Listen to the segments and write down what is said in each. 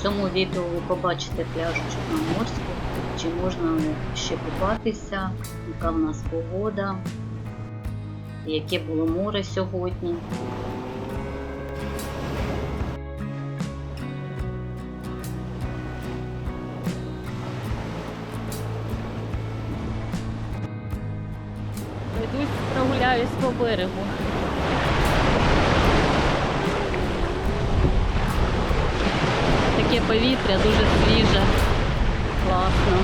В цьому відео ви побачите пляж Чорноморську, чи можна ще купатися, яка в нас погода, яке було море сьогодні. Йдуть, прогуляюсь по берегу. Таке повітря дуже свіже, класно.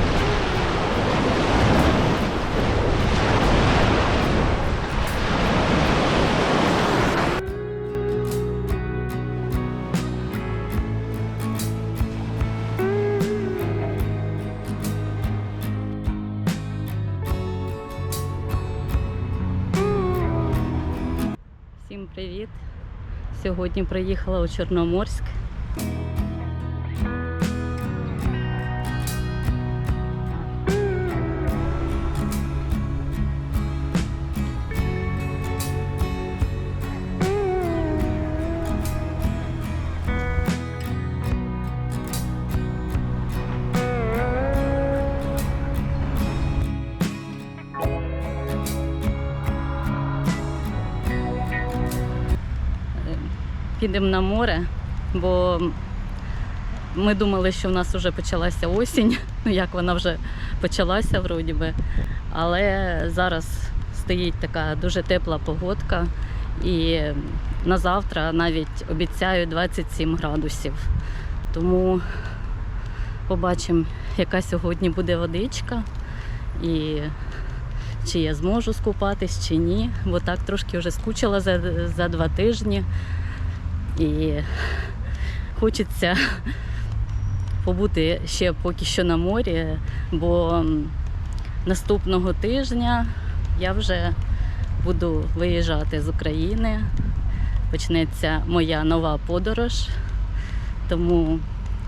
Всім привіт! Сьогодні приїхала у Чорноморськ. Підемо на море, бо ми думали, що в нас вже почалася осінь. Ну як вона вже почалася, вроді би. Але зараз стоїть така дуже тепла погодка. І на завтра навіть обіцяють 27 градусів. Тому побачимо, яка сьогодні буде водичка. І чи я зможу скупатись, чи ні. Бо так трошки вже скучила за, за два тижні. І хочеться побути ще поки що на морі, бо наступного тижня я вже буду виїжджати з України. Почнеться моя нова подорож. Тому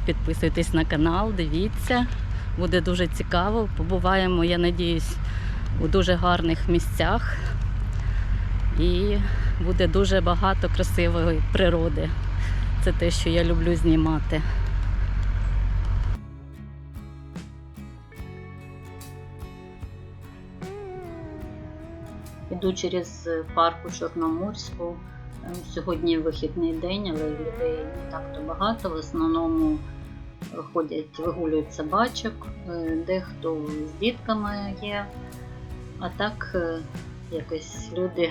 підписуйтесь на канал, дивіться, буде дуже цікаво. Побуваємо, я надіюсь, у дуже гарних місцях. І буде дуже багато красивої природи. Це те, що я люблю знімати. Іду через парк у Чорноморську. Е, Сьогодні вихідний день, але людей не так то багато. В основному ходять, вигулюють собачок, е, дехто з дітками є. А так е, якось люди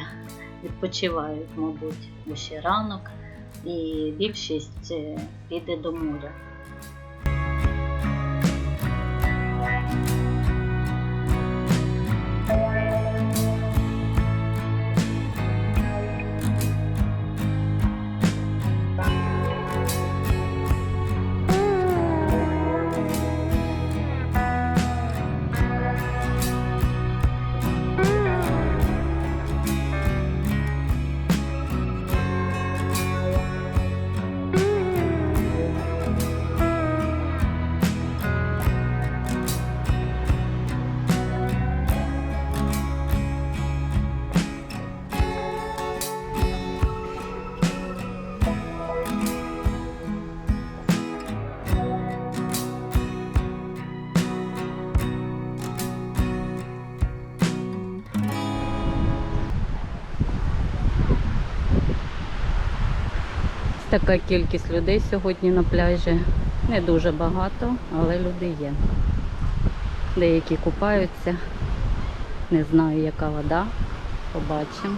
відпочивають, мабуть, ще ранок, і більшість е, піде до моря. Така кількість людей сьогодні на пляжі. Не дуже багато, але люди є. Деякі купаються. Не знаю, яка вода. Побачимо.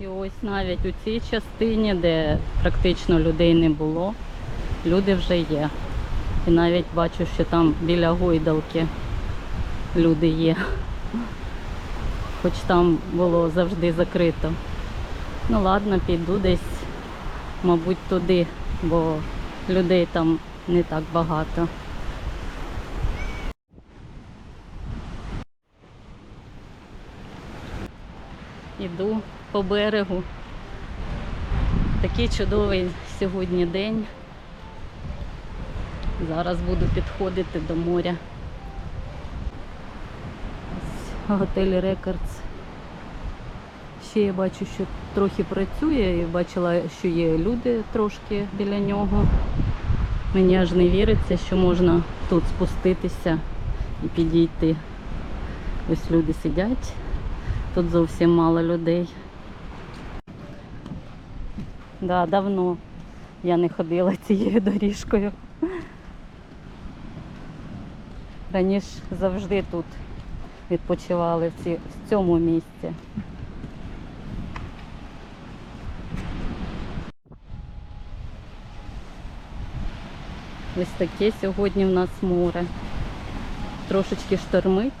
І ось навіть у цій частині, де практично людей не було, люди вже є. І навіть бачу, що там біля гойдалки люди є. Хоч там було завжди закрито. Ну ладно, піду десь, мабуть, туди, бо людей там не так багато. Іду по берегу. Такий чудовий сьогодні день. Зараз буду підходити до моря. Готель Рекордс ще я бачу, що трохи працює, і бачила, що є люди трошки біля нього. Мені аж не віриться, що можна тут спуститися і підійти. Ось люди сидять. Тут зовсім мало людей. Да, давно я не ходила цією доріжкою. Раніше завжди тут відпочивали в, цьому місці. Ось таке сьогодні в нас море. Трошечки штормить.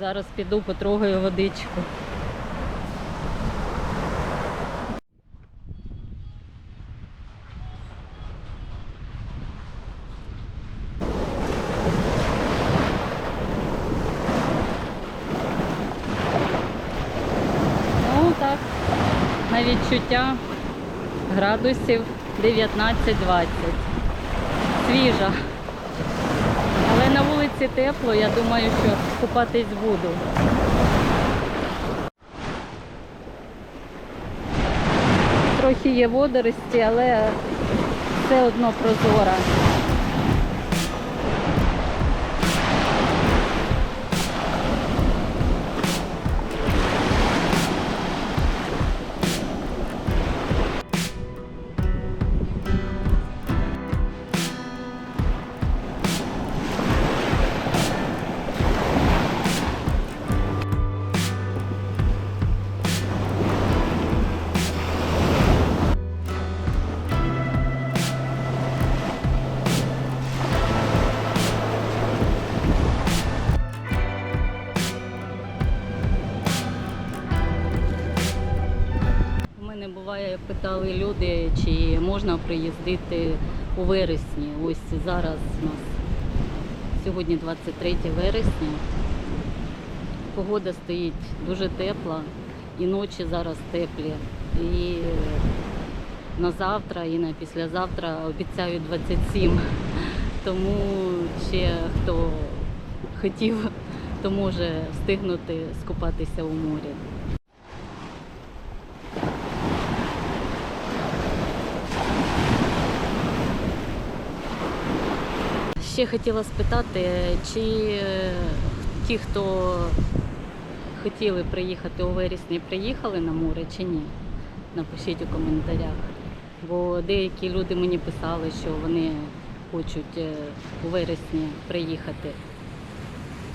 Зараз піду потрогаю водичку. Ну так, на відчуття градусів 19-20. Свіжа. Але на вулиці тепло, я думаю, що купатись буду. Трохи є водорості, але все одно прозора. Питали люди, чи можна приїздити у вересні. Ось зараз у нас сьогодні 23 вересня. Погода стоїть дуже тепла, і ночі зараз теплі. І на завтра, і на післязавтра обіцяють 27. Тому ще хто хотів, то може встигнути скупатися у морі. Ще хотіла спитати, чи е, ті, хто хотіли приїхати у вересні, приїхали на море чи ні? Напишіть у коментарях. Бо деякі люди мені писали, що вони хочуть е, у вересні приїхати.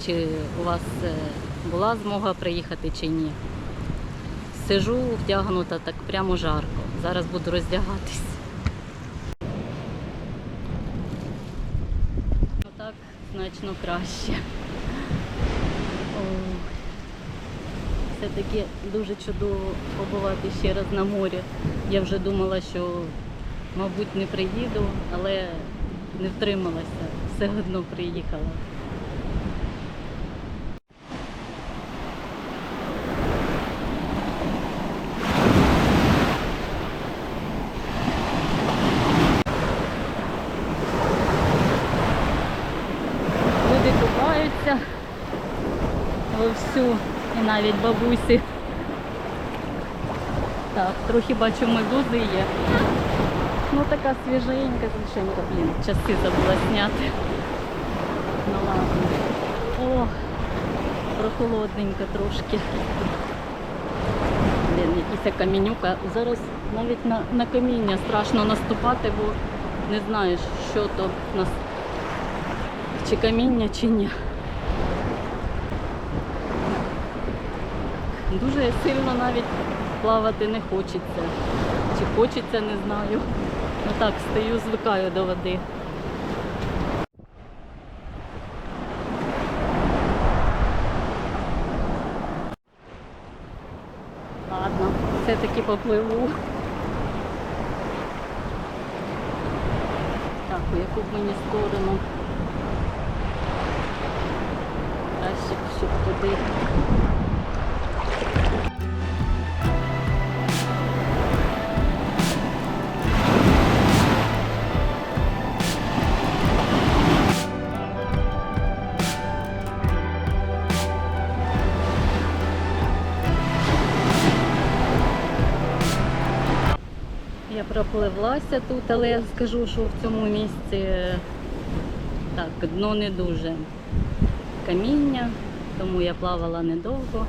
Чи у вас е, була змога приїхати чи ні? Сижу вдягнута так прямо жарко. Зараз буду роздягатись. Ну так значно краще. Все-таки дуже чудово побувати ще раз на морі. Я вже думала, що, мабуть, не приїду, але не втрималася, все одно приїхала. Люди купаються вовсю і навіть бабусі. Так, трохи бачу медузи є. Ну така свіженька, свіженька, блін, часи забула зняти. Ну ладно. О, прохолодненько трошки. Блін, якась камінюка. Зараз навіть на, на каміння страшно наступати, бо не знаєш, що то в нас чи каміння, чи ні. Дуже сильно навіть плавати не хочеться. Чи хочеться, не знаю. Ну так, стою, звикаю до води. Ладно, все-таки попливу. Так, у яку б мені сторону? Краще, б, щоб туди. Пропливлася тут, але я скажу, що в цьому місці так, дно не дуже каміння, тому я плавала недовго.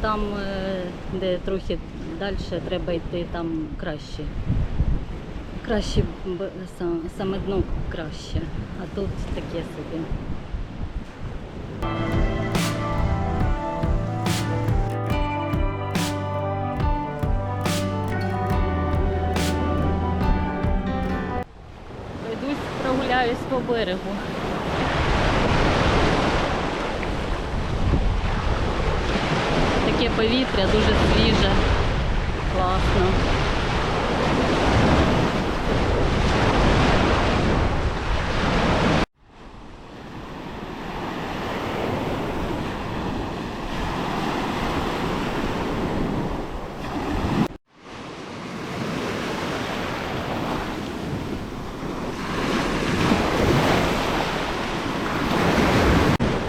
Там, е, де трохи далі треба йти, там краще. Краще саме дно краще, а тут таке собі. Берегу. Таке повітря дуже свіже, класно.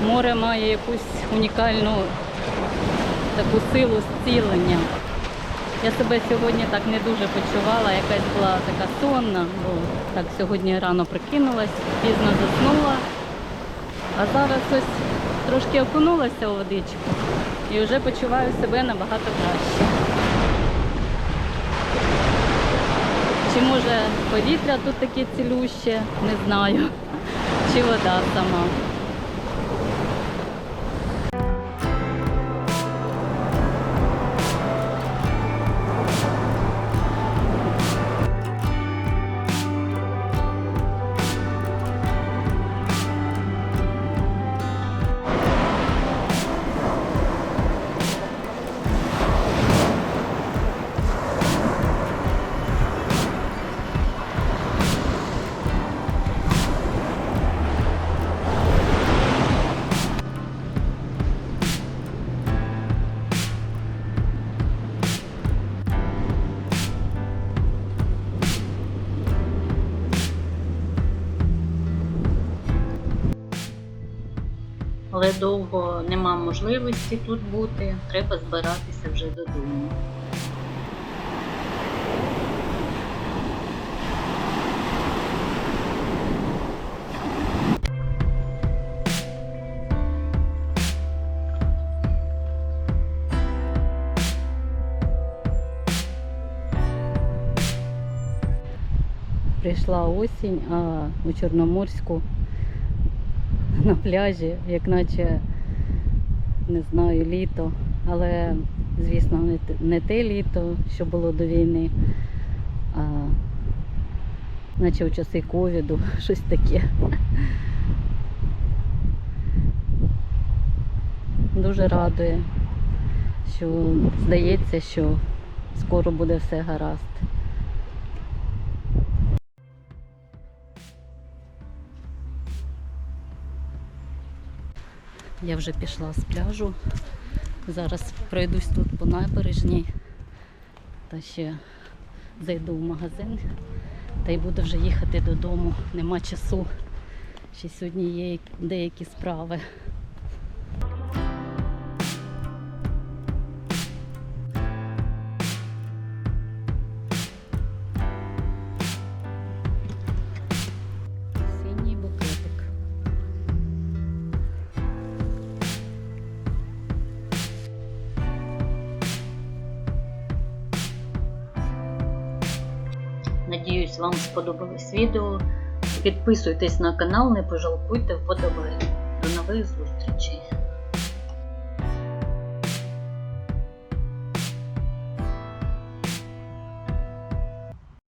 Море має якусь унікальну таку силу зцілення. Я себе сьогодні так не дуже почувала, якась була така сонна, бо так сьогодні рано прикинулась, пізно заснула. А зараз ось трошки окунулася у водичку і вже почуваю себе набагато краще. Чи може повітря тут таке цілюще, не знаю. Чи вода сама. Але довго нема можливості тут бути, треба збиратися вже додому. Прийшла осінь, а у Чорноморську на пляжі, як наче не знаю, літо. Але, звісно, не те, літо, що було до війни, а наче у часи ковіду, щось таке. Дуже радує, що здається, що скоро буде все гаразд. Я вже пішла з пляжу. Зараз пройдусь тут по набережній та ще зайду в магазин та й буду вже їхати додому. Нема часу. Ще сьогодні є деякі справи. Надіюсь, вам сподобалось відео. Підписуйтесь на канал, не пожалкуйте вподобайки. До нових зустрічей!